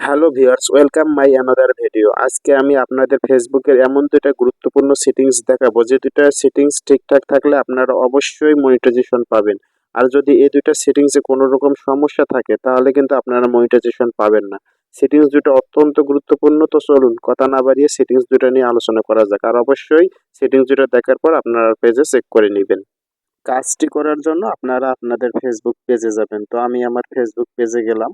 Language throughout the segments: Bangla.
Hello viewers, welcome my another video. আজকে আমি আপনাদের ফেসবুকের এমন দুইটা গুরুত্বপূর্ণ সেটিংস দেখাবো, যে দুইটা সেটিংস ঠিকঠাক থাকলে আপনারা অবশ্যই মনিটাইজেশন পাবেন। আর যদি এই দুইটা সেটিংসে কোনো রকম সমস্যা থাকে, তাহলে কিন্তু আপনারা মনিটাইজেশন পাবেন না। সেটিংস দুটো অত্যন্ত গুরুত্বপূর্ণ, তো চলুন কথা না বাড়িয়ে সেটিংস দুটো নিয়ে আলোচনা করা যাক। আর অবশ্যই সেটিংস দুটো দেখার পর আপনারা পেজে চেক করে নেবেন। কাজটি করার জন্য আপনারা আপনাদের ফেসবুক পেজে যাবেন। তো আমি আমার ফেসবুক পেজে গেলাম।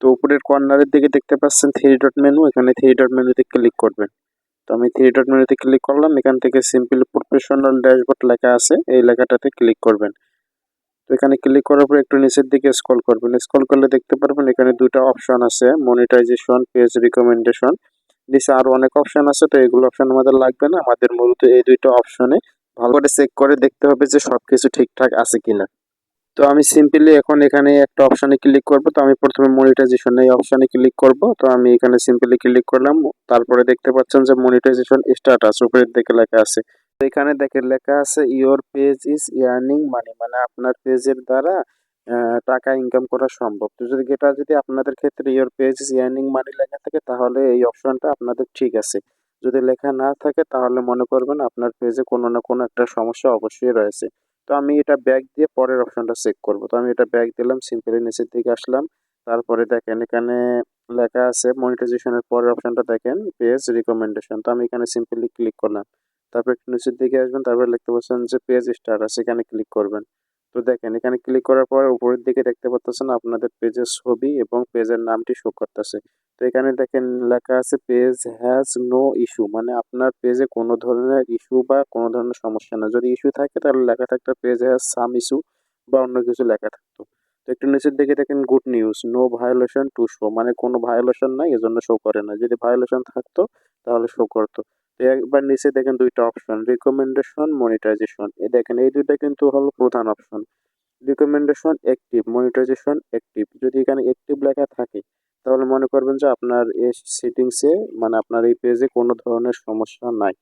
তো উপরের কর্নারের দিকে দেখতে পাচ্ছেন থ্রি ডট মেনু এখানে থ্রি ডট মেনুতে ক্লিক করবেন। তো আমি থ্রি ডট মেনুতে ক্লিক করলাম, এখান থেকে সিম্পলি প্রফেশনাল ড্যাশবোর্ড লেখা আছে, এই লেখাটাতে ক্লিক করবেন। তো এখানে ক্লিক করার পর একটু নিচের দিকে স্ক্রল করবেন। স্ক্রল করলে দেখতে পারবেন এখানে দুটো অপশন আছে মনিটাইজেশন পেজ রিকমেন্ডেশন নিচে আরও অনেক অপশন আছে, তো এগুলো অপশন আমাদের লাগবে না। আমাদের মূলত এই দুইটা অপশনে ভালো করে চেক করে দেখতে হবে যে সব কিছু ঠিকঠাক আছে কিনা। তো আমি সিম্পলি এখন এখানে একটা অপশানে ক্লিক করব। তো আমি প্রথমে মনিটাইজেশন এই অপশানে ক্লিক করব। তো আমি এখানে সিম্পলি ক্লিক করলাম। তারপরে দেখতে পাচ্ছেন যে মনিটাইজেশন স্টার্ট স্ট্যাটাস উপরের দিকে লেখা আছে। তো এখানে দেখেন লেখা আছে your page is earning money মানে আপনার পেজের দ্বারা টাকা ইনকাম করা সম্ভব। তো যদি এটা যদি আপনাদের ক্ষেত্রে your page is earning money লেখা থাকে, তাহলে এই অপশনটা আপনাদের ঠিক আছে। যদি লেখা না থাকে, তাহলে মনে করবেন আপনার পেজে কোনো না কোনো একটা সমস্যা অবশ্যই রয়েছে। তো আমি এটা ব্যাক দিয়ে পরের অপশনটা চেক করব। তো আমি এটা ব্যাক দিলাম সিম্পলি নিচের দিকে আসলাম। তারপরে দেখেন এখানে লেখা আছে মনিটাইজেশনের পরের অপশনটা দেখেন পেজ রিকমেন্ডেশন তো আমি এখানে সিম্পলি ক্লিক করলাম। তারপর একটু নিচের দিকে আসবেন, তারপরে লিখতে পাচ্ছেন যে পেজ স্টার এখানে ক্লিক করবেন। তো দেখেন এখানে ক্লিক করার পর উপরের দিকে দেখতে পাচ্ছেন আপনাদের পেজের ছবি এবং পেজের নামটি শো করতেছে। তো এখানে দেখেন লেখা আছে পেজ হ্যাজ নো ইস্যু মানে আপনার পেজে কোনো ধরনের ইস্যু বা কোনো ধরনের সমস্যা না। যদি ইস্যু থাকে তাহলে লেখা থাকতো পেজ হ্যাজ সাম ইস্যু বা অন্য কিছু লেখা থাকতো। তো একটু নিচের দিকে দেখেন good news no violation to show মানে কোনো ভায়োলেশন নাই, এজন্য শো করে না। যদি ভায়োলেশন থাকতো তাহলে শো করতো। তো একবার নিচে দেখেন দুইটা অপশন রিকমেন্ডেশন মনিটাইজেশন এ দেখেন এই দুইটা কিন্তু হলো প্রধান option recommendation active monetization active যদি এখানে অ্যাক্টিভ লেখা থাকে তাহলে মনে করবেন যে আপনার এই সেটিংসে মানে আপনার এই পেজে কোনো ধরনের সমস্যা নাই।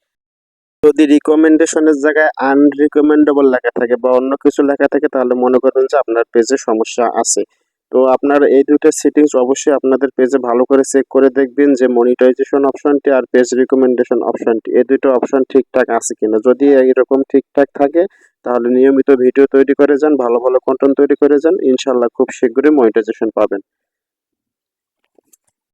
যদি রিকমেন্ডেশনের জায়গায় আনরিকমেন্ডেবল লেখা থাকে বা অন্য কিছু লেখা থাকে, তাহলে মনে করবেন যে আপনার পেজে সমস্যা আছে। তো আপনার এই দুটো সেটিংস অবশ্যই আপনাদের পেজে ভালো করে চেক করে দেখবেন যে মনিটাইজেশন অপশনটি আর পেজ রিকমেন্ডেশন অপশনটি এই দুটো অপশন ঠিকঠাক আছে কিনা। যদি এইরকম ঠিকঠাক থাকে, তাহলে নিয়মিত ভিডিও তৈরি করে যান, ভালো ভালো কন্টেন্ট তৈরি করে যান। ইনশাল্লাহ খুব শীঘ্রই মনিটাইজেশন পাবেন।